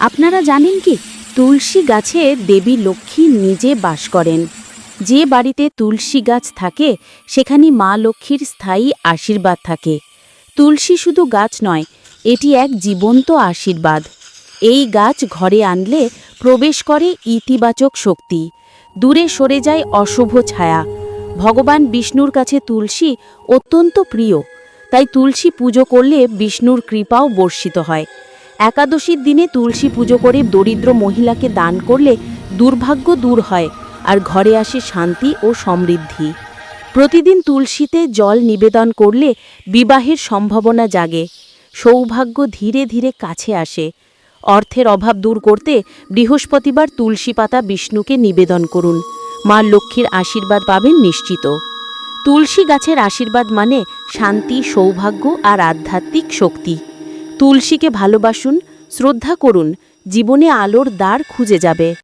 আপনারা জানেন কি? তুলসী গাছে দেবী লক্ষ্মী নিজে বাস করেন। যে বাড়িতে তুলসী গাছ থাকে, সেখানে মা লক্ষ্মীর স্থায়ী আশীর্বাদ থাকে। তুলসী শুধু গাছ নয়, এটি এক জীবন্ত আশীর্বাদ। এই গাছ ঘরে আনলে প্রবেশ করে ইতিবাচক শক্তি। দূরে সরে যায় অশুভ ছায়া। ভগবান বিষ্ণুর কাছে তুলসী অত্যন্ত প্রিয়। তাই তুলসী পুজো করলে বিষ্ণুর কৃপাও বর্ষিত হয়। একাদশীর দিনে তুলসী পুজো করে দরিদ্র মহিলাকে দান করলে দুর্ভাগ্য দূর হয় আর ঘরে আসে শান্তি ও সমৃদ্ধি। প্রতিদিন তুলসীতে জল নিবেদন করলে বিবাহের সম্ভাবনা জাগে। সৌভাগ্য ধীরে ধীরে কাছে আসে। অর্থের অভাব দূর করতে বৃহস্পতিবার তুলসী পাতা বিষ্ণুকে নিবেদন করুন। মা লক্ষ্মীর আশীর্বাদ পাবেন নিশ্চিত। তুলসী গাছের আশীর্বাদ মানে শান্তি, সৌভাগ্য আর আধ্যাত্মিক শক্তি। তুলসীকে ভালোবাসুন শ্রদ্ধা করুন জীবনে আলোর দ্বার খুঁজে যাবে।